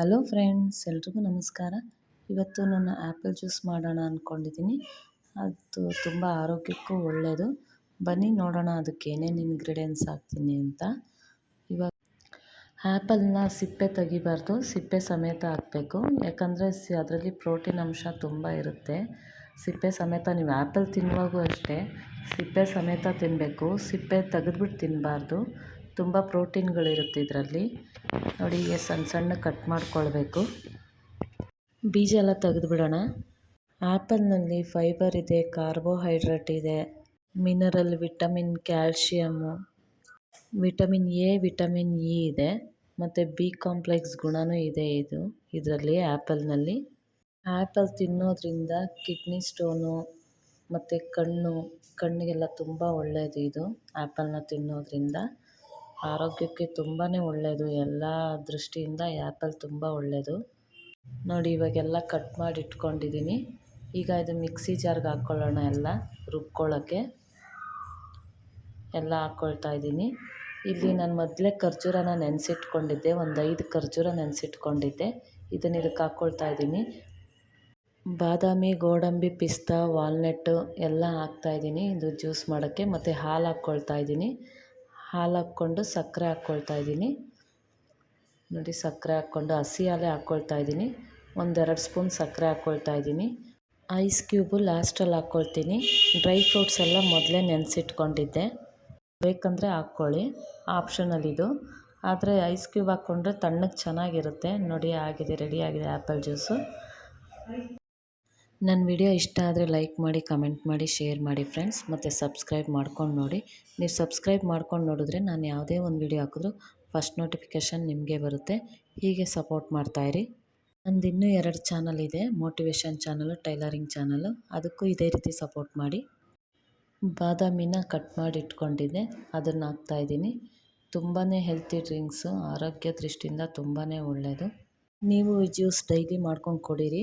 Hello friends, ಎಲ್ರಿಗೂ ನಮಸ್ಕಾರ. ಇವತ್ತು ನಾನು ಆ್ಯಪಲ್ ಜ್ಯೂಸ್ ಮಾಡೋಣ ಅಂದ್ಕೊಂಡಿದ್ದೀನಿ ಅದು ತುಂಬ ಆರೋಗ್ಯಕ್ಕೂ ಒಳ್ಳೆಯದು ಬನ್ನಿ ನೋಡೋಣ ಅದಕ್ಕೆ ಏನೇನು ಇಂಗ್ರೀಡಿಯೆಂಟ್ಸ್ ಹಾಕ್ತೀನಿ ಅಂತ. ಇವಾಗ ಆ್ಯಪಲ್ನ ಸಿಪ್ಪೆ ತೆಗಿಬಾರ್ದು. ಸಿಪ್ಪೆ ಸಮೇತ ಹಾಕಬೇಕು. ಯಾಕಂದರೆ ಸಿ ಅದರಲ್ಲಿ ಪ್ರೋಟೀನ್ ಅಂಶ ತುಂಬ ಇರುತ್ತೆ. ಸಿಪ್ಪೆ ಸಮೇತ ನೀವು ಆ್ಯಪಲ್ ತಿನ್ನುವಾಗೂ ಅಷ್ಟೇ, ಸಿಪ್ಪೆ ಸಮೇತ ತಿನ್ನಬೇಕು ಸಿಪ್ಪೆ ತೆಗೆದ್ಬಿಟ್ಟು ತಿನ್ನಬಾರ್ದು ತುಂಬ ಪ್ರೋಟೀನ್ಗಳಿರುತ್ತೆ ಇದರಲ್ಲಿ. ನೋಡಿ ಈಗ ಸಣ್ಣ ಸಣ್ಣ ಕಟ್ ಮಾಡ್ಕೊಳ್ಬೇಕು. ಬೀಜ ಎಲ್ಲ ತೆಗೆದುಬಿಡೋಣ. ಆ್ಯಪಲ್ನಲ್ಲಿ ಫೈಬರ್ ಇದೆ, ಕಾರ್ಬೋಹೈಡ್ರೇಟ್ ಇದೆ, mineral vitamin, calcium. Vitamin A, vitamin E ಇದೆ, ಮತ್ತು ಬಿ ಕಾಂಪ್ಲೆಕ್ಸ್ ಗುಣನೂ ಇದೆ ಇದು, ಇದರಲ್ಲಿ ಆ್ಯಪಲ್ನಲ್ಲಿ. ಆ್ಯಪಲ್ ತಿನ್ನೋದ್ರಿಂದ ಕಿಡ್ನಿ ಸ್ಟೋನು ಮತ್ತು ಕಣ್ಣು, ಕಣ್ಣಿಗೆಲ್ಲ ತುಂಬ ಒಳ್ಳೆಯದು ಇದು ಆ್ಯಪಲ್ನ ತಿನ್ನೋದ್ರಿಂದ. ಆರೋಗ್ಯಕ್ಕೆ ತುಂಬಾ ಒಳ್ಳೆಯದು ಎಲ್ಲ ದೃಷ್ಟಿಯಿಂದ ಆ್ಯಪಲ್ ತುಂಬ ಒಳ್ಳೆಯದು ನೋಡಿ, ಇವಾಗೆಲ್ಲ ಕಟ್ ಮಾಡಿ ಇಟ್ಕೊಂಡಿದ್ದೀನಿ ಈಗ ಇದು ಮಿಕ್ಸಿ ಜಾರ್ಗೆ ಹಾಕ್ಕೊಳ್ಳೋಣ ಎಲ್ಲ ರುಬ್ಕೊಳ್ಳೋಕ್ಕೆ ಎಲ್ಲ ಹಾಕ್ಕೊಳ್ತಾ ಇದ್ದೀನಿ ಇಲ್ಲಿ ನಾನು ಮೊದಲೇ ಖರ್ಜೂರನ ನೆನೆಸಿಟ್ಕೊಂಡಿದ್ದೆ, ಒಂದು ಐದು ಖರ್ಜೂರ ನೆನೆಸಿಟ್ಕೊಂಡಿದ್ದೆ. ಇದನ್ನು ಇದಕ್ಕೆ ಹಾಕ್ಕೊಳ್ತಾ ಇದ್ದೀನಿ ಬಾದಾಮಿ, ಗೋಡಂಬಿ, ಪಿಸ್ತಾ ವಾಲ್ನೆಟ್ಟು ಎಲ್ಲ ಹಾಕ್ತಾಯಿದ್ದೀನಿ ಇದು ಜ್ಯೂಸ್ ಮಾಡೋಕ್ಕೆ, ಮತ್ತು ಹಾಲು ಹಾಕ್ಕೊಳ್ತಾ ಇದ್ದೀನಿ ಹಾಲು ಹಾಕ್ಕೊಂಡು ಸಕ್ಕರೆ ಹಾಕ್ಕೊಳ್ತಾ ಇದ್ದೀನಿ. ನೋಡಿ ಸಕ್ಕರೆ ಹಾಕ್ಕೊಂಡು ಹಸಿ ಹಾಲೇ ಹಾಕ್ಕೊಳ್ತಾ ಇದ್ದೀನಿ. ಒಂದೆರಡು ಸ್ಪೂನ್ ಸಕ್ಕರೆ ಹಾಕ್ಕೊಳ್ತಾ ಇದ್ದೀನಿ. ಐಸ್ ಕ್ಯೂಬು ಲಾಸ್ಟಲ್ಲಿ ಹಾಕ್ಕೊಳ್ತೀನಿ. ಡ್ರೈ ಫ್ರೂಟ್ಸ್ ಎಲ್ಲ ಮೊದಲೇ ನೆನೆಸಿಟ್ಕೊಂಡಿದ್ದೆ. ಬೇಕಂದರೆ ಹಾಕ್ಕೊಳ್ಳಿ. ಆಪ್ಷನಲ್ ಇದು. ಆದರೆ ಐಸ್ ಕ್ಯೂಬ್ ಹಾಕ್ಕೊಂಡ್ರೆ ತಣ್ಣಗೆ ಚೆನ್ನಾಗಿರುತ್ತೆ. ನೋಡಿ, ಆಗಿದೆ, ರೆಡಿ ಆಗಿದೆ ಆ್ಯಪಲ್ ಜ್ಯೂಸು. ನನ್ನ ವಿಡಿಯೋ ಇಷ್ಟ ಆದರೆ ಲೈಕ್ ಮಾಡಿ, ಕಮೆಂಟ್ ಮಾಡಿ, ಶೇರ್ ಮಾಡಿ ಫ್ರೆಂಡ್ಸ್. ಮತ್ತು ಸಬ್ಸ್ಕ್ರೈಬ್ ಮಾಡ್ಕೊಂಡು ನೋಡಿ. ನೀವು ಸಬ್ಸ್ಕ್ರೈಬ್ ಮಾಡ್ಕೊಂಡು ನೋಡಿದ್ರೆ ನಾನು ಯಾವುದೇ ಒಂದು ವಿಡಿಯೋ ಹಾಕಿದ್ರು ಫಸ್ಟ್ ನೋಟಿಫಿಕೇಷನ್ ನಿಮಗೆ ಬರುತ್ತೆ. ಹೀಗೆ ಸಪೋರ್ಟ್ ಮಾಡ್ತಾಯಿರಿ ನಂದು ಇನ್ನೂ ಎರಡು ಚಾನಲ್ ಇದೆ ಮೋಟಿವೇಶನ್ ಚಾನಲು, ಟೈಲರಿಂಗ್ ಚಾನಲು. ಅದಕ್ಕೂ ಇದೇ ರೀತಿ ಸಪೋರ್ಟ್ ಮಾಡಿ. ಬಾದಾಮಿನ ಕಟ್ ಮಾಡಿ ಇಟ್ಕೊಂಡಿದ್ದೆ, ಅದನ್ನು ಹಾಕ್ತಾಯಿದ್ದೀನಿ ತುಂಬಾ ಹೆಲ್ತಿ ಡ್ರಿಂಕ್ಸು ಆರೋಗ್ಯ ದೃಷ್ಟಿಯಿಂದ ತುಂಬಾ ಒಳ್ಳೆಯದು ನೀವು ಜ್ಯೂಸ್ ಡೈಲಿ ಮಾಡ್ಕೊಂಡು ಕುಡೀರಿ.